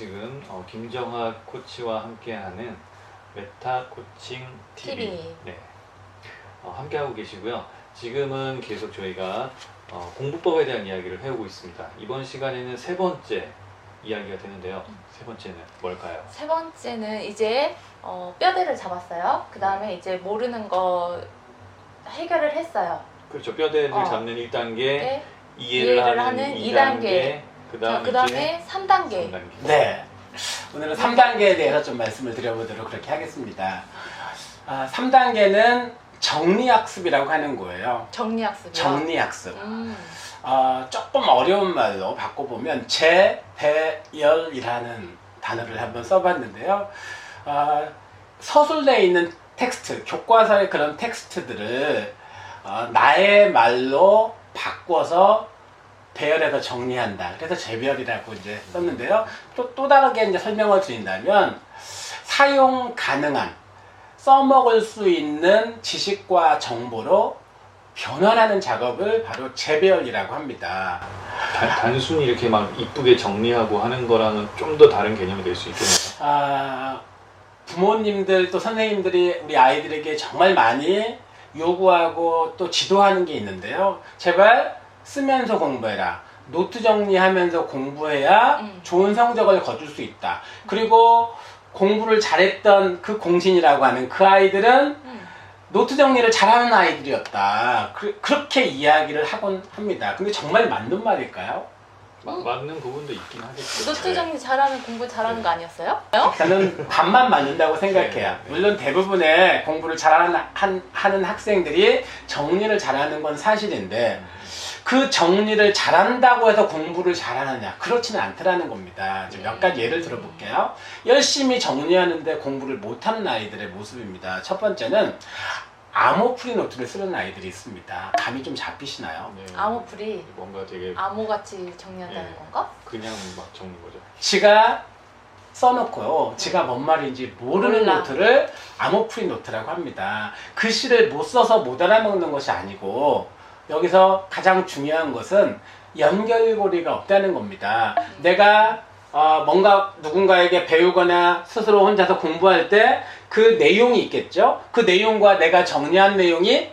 지금 어, 김정학 코치와 함께하는 메타 코칭 TV, TV. 네, 어, 함께하고 계시고요. 지금은 계속 저희가 어, 공부법에 대한 이야기를 해오고 있습니다. 이번 시간에는 세 번째 이야기가 되는데요. 세 번째는 뭘까요? 세 번째는 이제 어, 뼈대를 잡았어요. 그 다음에 이제 모르는 거 해결을 했어요. 그렇죠. 뼈대를 어. 잡는 1단계, 네. 이해를, 이해를 하는, 하는 2단계, 이단계. 그 자, 다음 그 다음에 3단계. 3단계. 네. 오늘은 3단계에 대해서 좀 말씀을 드려보도록 그렇게 하겠습니다. 아, 3단계는 정리학습이라고 하는 거예요. 정리학습이요. 정리학습. 음, 아, 조금 어려운 말로 바꿔보면 재배열이라는 단어를 한번 써봤는데요. 아, 서술대에 있는 텍스트, 교과서의 그런 텍스트들을 어, 나의 말로 바꿔서 배열해서 정리한다. 그래서 재배열이라고 이제 썼는데요. 또, 또 다르게 이제 설명을 드린다면 사용 가능한 써먹을 수 있는 지식과 정보로 변환하는 작업을 바로 재배열이라고 합니다. 단, 단순히 이렇게 막 이쁘게 정리하고 하는 거랑은 좀 더 다른 개념이 될 수 있겠네요. 아, 부모님들 또 선생님들이 우리 아이들에게 정말 많이 요구하고 또 지도하는 게 있는데요. 제발 쓰면서 공부해라. 노트 정리하면서 공부해야 음. 좋은 성적을 거둘 수 있다. 그리고 공부를 잘했던 그 공신이라고 하는 그 아이들은 음. 노트 정리를 잘하는 아이들이었다. 그, 그렇게 이야기를 하곤 합니다. 근데 정말 맞는 말일까요? 마- 음. 맞는 부분도 있긴 하겠죠. 노트 정리 잘하면 공부 잘하는 네. 거 아니었어요? 저는 반만 맞는다고 생각해요. 네, 네. 물론 대부분의 공부를 잘하는 한- 하는 학생들이 정리를 잘하는 건 사실인데 그 정리를 잘한다고 해서 공부를 잘하느냐 그렇지는 않더라는 겁니다. 이제 몇 가지 예를 들어볼게요. 열심히 정리하는데 공부를 못하는 아이들의 모습입니다. 첫 번째는 암호풀이 노트를 쓰는 아이들이 있습니다. 감이 좀 잡히시나요? 네. 암호풀이 뭔가 되게 암호같이 정리한다는 네. 건가? 그냥 막 적는 거죠. 지가 써놓고요. 지가 뭔 말인지 모르는 몰라. 노트를 암호프리 노트라고 합니다. 글씨를 못 써서 못 알아먹는 것이 아니고 여기서 가장 중요한 것은 연결고리가 없다는 겁니다. 내가 어, 뭔가 누군가에게 배우거나 스스로 혼자서 공부할 때 그 내용이 있겠죠. 그 내용과 내가 정리한 내용이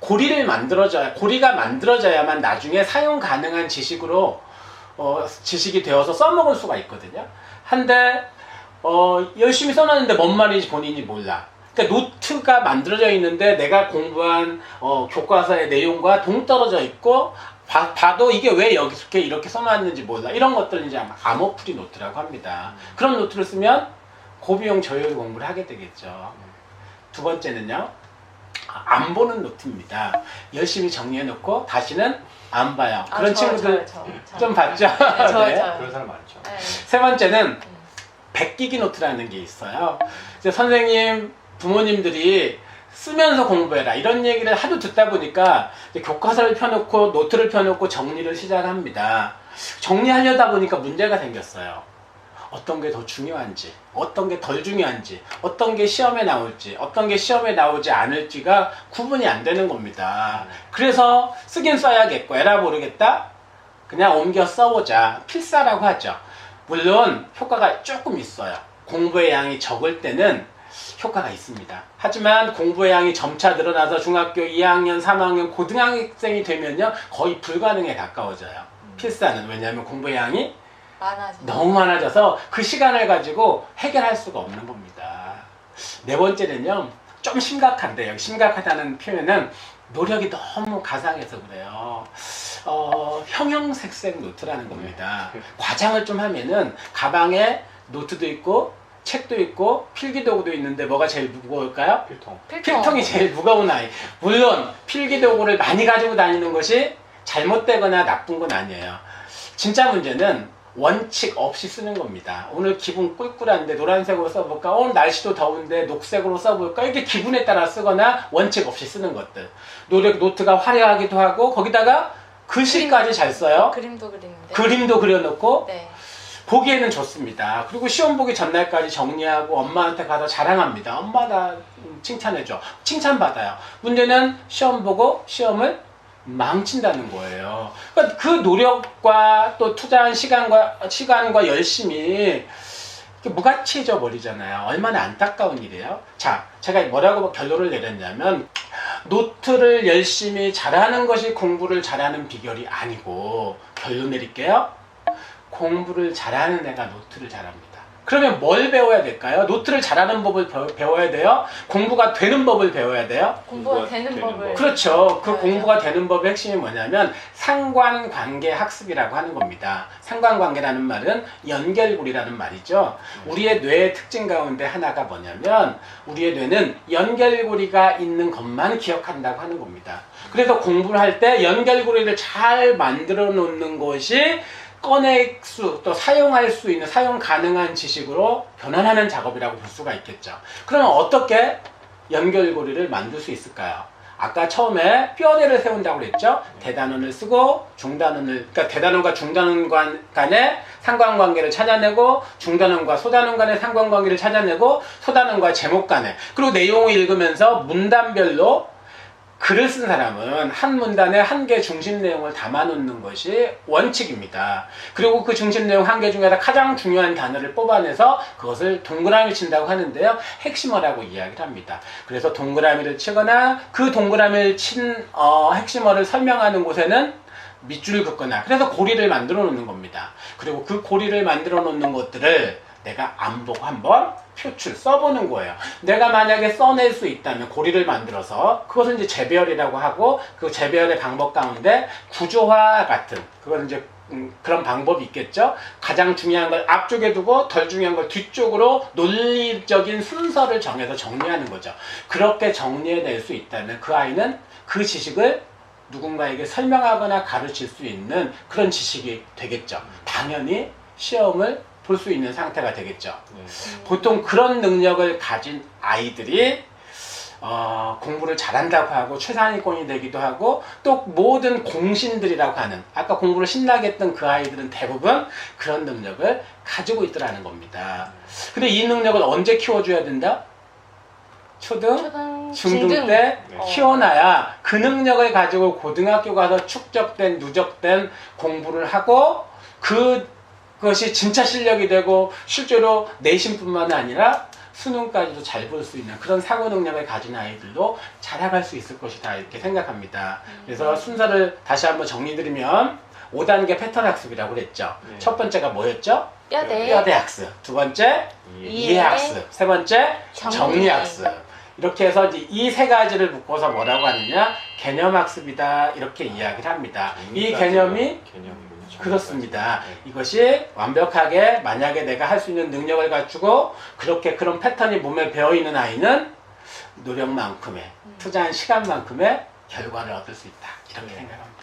고리를 만들어줘야 고리가 만들어져야만 나중에 사용 가능한 지식으로 어, 지식이 되어서 써먹을 수가 있거든요. 한데 어, 열심히 써놨는데 뭔 말인지 본인이 몰라. 그러니까 노트가 만들어져 있는데 내가 공부한 어, 교과서의 내용과 동떨어져 있고 봐, 봐도 이게 왜 여기서 이렇게 써놨는지 몰라. 이런 것들을 이제 아마 암호풀이 노트라고 합니다. 그런 노트를 쓰면 고비용 저율 공부를 하게 되겠죠. 두 번째는요. 안 보는 노트입니다. 열심히 정리해놓고 다시는 안 봐요. 아, 그런 저요, 친구들 저요, 저요. 좀 봤죠? 네, 저요, 네. 그런 사람 많죠. 네. 세 번째는 백기기 노트라는 게 있어요. 이제 선생님, 부모님들이 쓰면서 공부해라 이런 얘기를 하도 듣다 보니까 교과서를 펴놓고 노트를 펴놓고 정리를 시작합니다. 정리하려다 보니까 문제가 생겼어요. 어떤 게 더 중요한지, 어떤 게 덜 중요한지, 어떤 게 시험에 나올지, 어떤 게 시험에 나오지 않을지가 구분이 안 되는 겁니다. 그래서 쓰긴 써야겠고, 에라 모르겠다? 그냥 옮겨 써보자. 필사라고 하죠. 물론 효과가 조금 있어요. 공부의 양이 적을 때는 효과가 있습니다. 하지만 공부의 양이 점차 늘어나서 중학교 2학년, 3학년, 고등학생이 되면요 거의 불가능에 가까워져요. 필사는 왜냐하면 공부의 양이 많아져. 너무 많아져서 그 시간을 가지고 해결할 수가 없는 겁니다. 네 번째는요, 좀 심각한데, 여기 심각하다는 표현은 노력이 너무 가상해서 그래요. 어, 형형색색 노트라는 겁니다. 과장을 좀 하면은 가방에 노트도 있고, 책도 있고, 필기도구도 있는데 뭐가 제일 무거울까요? 필통. 필통. 필통 이 제일 무거운 아이. 물론 필기도구를 많이 가지고 다니는 것이 잘못되거나 나쁜 건 아니에요. 진짜 문제는 원칙 없이 쓰는 겁니다. 오늘 기분 꿀꿀한데 노란색으로 써볼까? 오늘 날씨도 더운데 녹색으로 써볼까? 이렇게 기분에 따라 쓰거나 원칙 없이 쓰는 것들. 노력 노트가 화려하기도 하고 거기다가 글씨까지 잘 써요. 그림도 그리는데. 그림도 그려놓고 네. 보기에는 좋습니다. 그리고 시험 보기 전날까지 정리하고 엄마한테 가서 자랑합니다. 엄마 나 음, 칭찬해줘. 칭찬받아요. 문제는 시험 보고 시험을 망친다는 거예요. 그러니까 그 노력과 또 투자한 시간과 시간과 이렇게 무가치해져 버리잖아요. 얼마나 안타까운 일이에요. 자, 제가 뭐라고 결론을 내렸냐면 노트를 열심히 잘하는 것이 공부를 잘하는 비결이 아니고 결론 내릴게요. 공부를 잘하는 애가 노트를 잘합니다. 그러면 뭘 배워야 될까요? 노트를 잘하는 법을 배워- 배워야 돼요? 공부가 되는 법을 배워야 돼요? 공부가 되는 법을 그렇죠. 그. 공부가 되는 법의 핵심이 뭐냐면 상관관계 학습이라고 하는 겁니다. 상관관계라는 말은 연결고리라는 말이죠. 우리의 뇌의 특징 가운데 하나가 뭐냐면 우리의 뇌는 연결고리가 있는 것만 기억한다고 하는 겁니다. 그래서 공부를 할 때 연결고리를 잘 만들어 놓는 것이 꺼낼 수, 또 사용할 수 있는, 사용 가능한 지식으로 변환하는 작업이라고 볼 수가 있겠죠. 그러면 어떻게 연결고리를 만들 수 있을까요? 아까 처음에 뼈대를 세운다고 그랬죠? 대단원을 쓰고 중단원을, 그러니까 대단원과 중단원 간- 간의 상관관계를 찾아내고 중단원과 소단원 간의 상관관계를 찾아내고 소단원과 제목 간에 그리고 내용을 읽으면서 문단별로 글을 쓴 사람은 한 문단에 한 개 중심 내용을 담아 놓는 것이 원칙입니다. 그리고 그 중심 내용 한 개 중에서 가장 중요한 단어를 뽑아내서 그것을 동그라미 친다고 하는데요. 핵심어라고 이야기를 합니다. 그래서 동그라미를 치거나 그 동그라미를 친 어, 핵심어를 설명하는 곳에는 밑줄을 긋거나 그래서 고리를 만들어 놓는 겁니다. 그리고 그 고리를 만들어 놓는 것들을 내가 안 보고 한번 표출 써보는 거예요. 내가 만약에 써낼 수 있다면 고리를 만들어서 그것을 이제 재배열이라고 하고 그 재배열의 방법 가운데 구조화 같은 그건 이제 음, 그런 방법이 있겠죠. 가장 중요한 걸 앞쪽에 두고 덜 중요한 걸 뒤쪽으로 논리적인 순서를 정해서 정리하는 거죠. 그렇게 정리해낼 수 있다면 그 아이는 그 지식을 누군가에게 설명하거나 가르칠 수 있는 그런 지식이 되겠죠. 당연히 시험을 볼 수 있는 상태가 되겠죠. 네. 보통 그런 능력을 가진 아이들이 어, 공부를 잘한다고 하고 최상위권이 되기도 하고 또 모든 공신들이라고 하는 아까 공부를 신나게 했던 그 아이들은 대부분 그런 능력을 가지고 있더라는 겁니다. 근데 이 능력을 언제 키워줘야 된다? 초등, 초등 중등 중등 때 네. 어. 키워놔야 그 능력을 가지고 고등학교 가서 축적된 누적된 공부를 하고 그 그것이 진짜 실력이 되고 실제로 내신뿐만 아니라 수능까지도 잘 볼 수 있는 그런 사고 능력을 가진 아이들도 자라갈 수 있을 것이다 이렇게 생각합니다. 그래서 순서를 다시 한번 정리드리면 5단계 패턴 학습이라고 그랬죠. 네. 첫 번째가 뭐였죠? 뼈대 뼈대 학습. 두 번째 예. 이해. 학습. 세 번째 정리. 학습. 이렇게 해서 이세 가지를 묶어서 뭐라고 하느냐? 개념 학습이다. 이렇게 이야기를 합니다. 이 개념이 개념이군요. 그렇습니다. 네. 이것이 완벽하게 만약에 내가 할 수 있는 능력을 갖추고 그렇게 그런 패턴이 몸에 배어 있는 아이는 노력만큼의 음. 투자한 시간만큼의 결과를 얻을 수 있다. 이렇게 네. 생각합니다.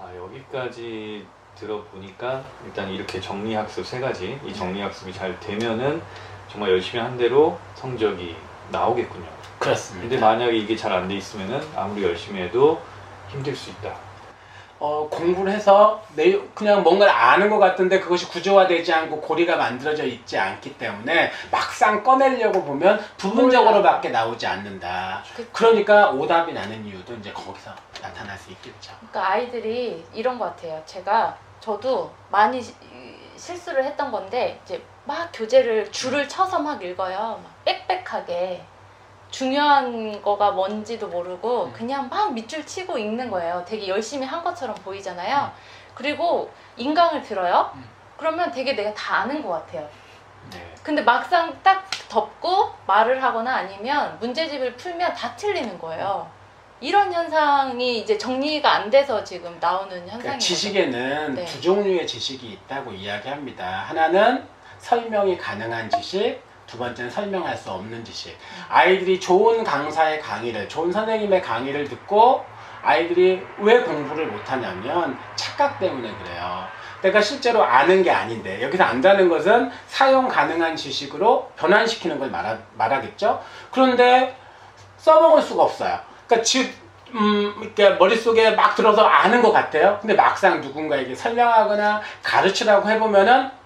아, 여기까지 들어보니까 일단 이렇게 정리학습 세 가지 이 정리학습이 잘 되면은 정말 열심히 한 대로 성적이 나오겠군요. 그렇습니다. 근데 만약에 이게 잘 안 돼 있으면은 아무리 열심히 해도 힘들 수 있다. 어, 공부를 해서 내 그냥 뭔가를 아는 것 같은데 그것이 구조화되지 않고 고리가 만들어져 있지 않기 때문에 막상 꺼내려고 보면 부분적으로밖에 나오지 않는다. 그- 그러니까 오답이 나는 이유도 이제 거기서 나타날 수 있겠죠. 그러니까 아이들이 이런 것 같아요. 제가 저도 많이 시- 실수를 했던 건데 이제 막 교재를 줄을 쳐서 막 읽어요. 막 빽빽하게 중요한 거가 뭔지도 모르고 음. 그냥 막 밑줄 치고 읽는 거예요. 되게 열심히 한 것처럼 보이잖아요. 음. 그리고 인강을 들어요. 음. 그러면 되게 내가 다 아는 것 같아요. 네. 근데 막상 딱 덮고 말을 하거나 아니면 문제집을 풀면 다 틀리는 거예요. 이런 현상이 이제 정리가 안 돼서 지금 나오는 그러니까 현상이에요. 지식에는 네. 두 종류의 지식이 있다고 이야기합니다. 하나는 설명이 가능한 지식, 두 번째는 설명할 수 없는 지식. 음. 아이들이 좋은 강사의 강의를, 좋은 선생님의 강의를 듣고 아이들이 왜 공부를 못하냐면 착각 때문에 그래요. 내가 실제로 아는 게 아닌데 여기서 안다는 것은 사용 가능한 지식으로 변환시키는 걸 말하, 말하겠죠. 그런데 써먹을 수가 없어요. 그러니까 즉 음, 이렇게 머릿속에 막 들어서 아는 것 같아요. 근데 막상 누군가에게 설명하거나 가르치라고 해보면은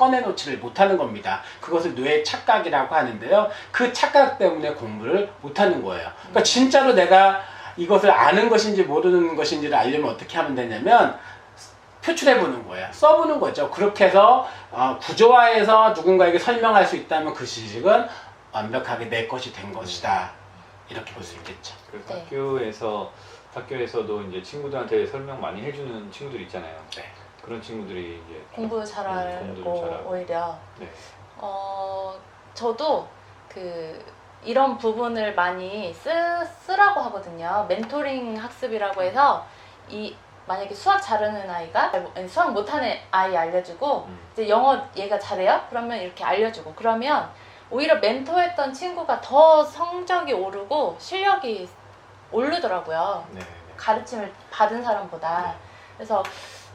꺼내놓지를 못하는 겁니다. 그것을 뇌의 착각이라고 하는데요. 그 착각 때문에 공부를 못하는 거예요. 그러니까 진짜로 내가 이것을 아는 것인지 모르는 것인지를 알려면 어떻게 하면 되냐면 표출해 보는 거예요. 써보는 거죠. 그렇게 해서 어, 구조화해서 누군가에게 설명할 수 있다면 그 지식은 완벽하게 내 것이 된 것이다. 이렇게 볼 수 있겠죠. 그래서 네. 학교에서 학교에서도 이제 친구들한테 설명 많이 해주는 친구들 있잖아요. 네. 그런 친구들이 이제 공부 네, 잘하고. 오히려 네. 어 저도 그 이런 부분을 많이 쓰, 쓰라고 하거든요. 멘토링 학습이라고 해서 이 만약에 수학 잘하는 아이가 아니, 수학 못하는 아이 알려주고 음. 이제 영어 얘가 잘해요? 그러면 이렇게 알려주고 그러면 오히려 멘토했던 친구가 더 성적이 오르고 실력이 오르더라고요. 네. 네. 가르침을 받은 사람보다 그래서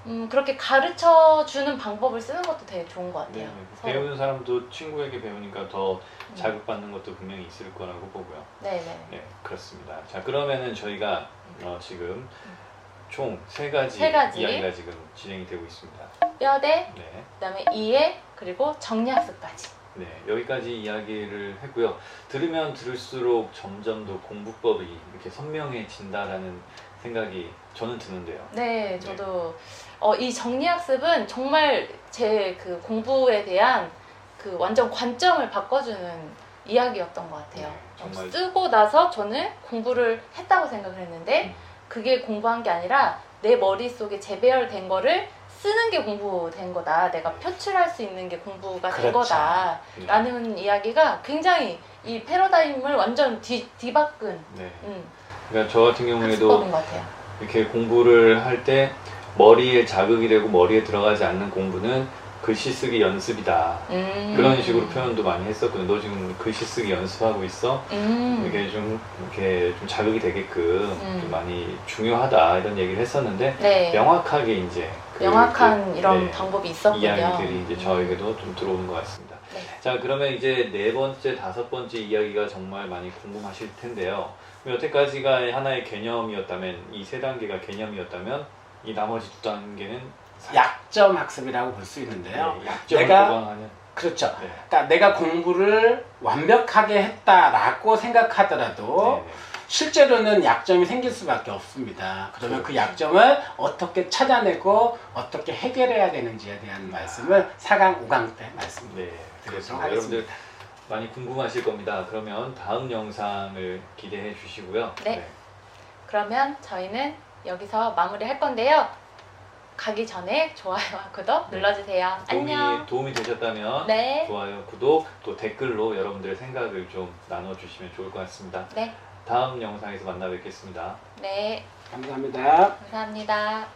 음, 그렇게 가르쳐 주는 방법을 쓰는 것도 되게 좋은 것 네, 같아요. 네. 서로. 배우는 사람도 친구에게 배우니까 더 음. 자극받는 것도 분명히 있을 거라고 보고요. 네네. 네, 그렇습니다. 자, 그러면은 저희가 어, 지금 총 세 가지, 세 가지. 이야기가 지금 진행이 되고 있습니다. 뼈대, 네, 그다음에 이해, 그리고 정리학습까지. 네, 여기까지 이야기를 했고요. 들으면 들을수록 점점 더 공부법이 이렇게 선명해진다라는 생각이 저는 드는데요. 네, 저도 어, 이 정리학습은 정말 제 그 공부에 대한 그 완전 관점을 바꿔주는 이야기였던 것 같아요. 네, 정말 쓰고 나서 저는 공부를 했다고 생각을 했는데 음. 그게 공부한 게 아니라 내 머릿속에 재배열된 거를 쓰는 게 공부된 거다. 내가 표출할 수 있는 게 공부가 된 그렇죠. 거다. 네, 라는 이야기가 굉장히 이 패러다임을 완전 뒤, 뒤바꾼 네. 음, 그러니까 저 같은 경우에도 학습법인 것 같아요. 이렇게 공부를 할 때 머리에 자극이 되고 머리에 들어가지 않는 공부는 글씨 쓰기 연습이다. 음. 그런 식으로 표현도 많이 했었거든요. 너 지금 글씨 쓰기 연습하고 있어. 음. 이게 좀 이렇게 좀 자극이 되게끔 음. 좀 많이 중요하다 이런 얘기를 했었는데 네. 명확하게 이제 그- 명확한 그, 이런 네, 방법이 있었군요. 이야기들이 이제 저에게도 좀 들어오는 것 같습니다. 네. 자 그러면 이제 네 번째, 다섯 번째 이야기가 정말 많이 궁금하실 텐데요. 그럼 여태까지가 하나의 개념이었다면 이 세 단계가 개념이었다면 이 나머지 두 단계는 약점 학습이라고 볼 수 있는데요. 네, 약점을 내가- 보강하는 그렇죠. 네. 그러니까 내가 공부를 완벽하게 했다라고 생각하더라도 네, 네. 실제로는 약점이 생길 수밖에 없습니다. 그러면 그 약점을 어떻게 찾아내고 어떻게 해결해야 되는지에 대한 말씀을 4강, 5강 때 말씀드립니다. 네, 하겠습니다. 많이 궁금하실 겁니다. 그러면 다음 영상을 기대해 주시고요. 네. 그러면 저희는 여기서 마무리할 건데요. 가기 전에 좋아요와 구독 네. 눌러주세요. 도움이, 안녕. 도움이 되셨다면 네. 좋아요, 구독, 또 댓글로 여러분들의 생각을 좀 나눠주시면 좋을 것 같습니다. 네. 다음 영상에서 만나 뵙겠습니다. 네. 감사합니다. 감사합니다.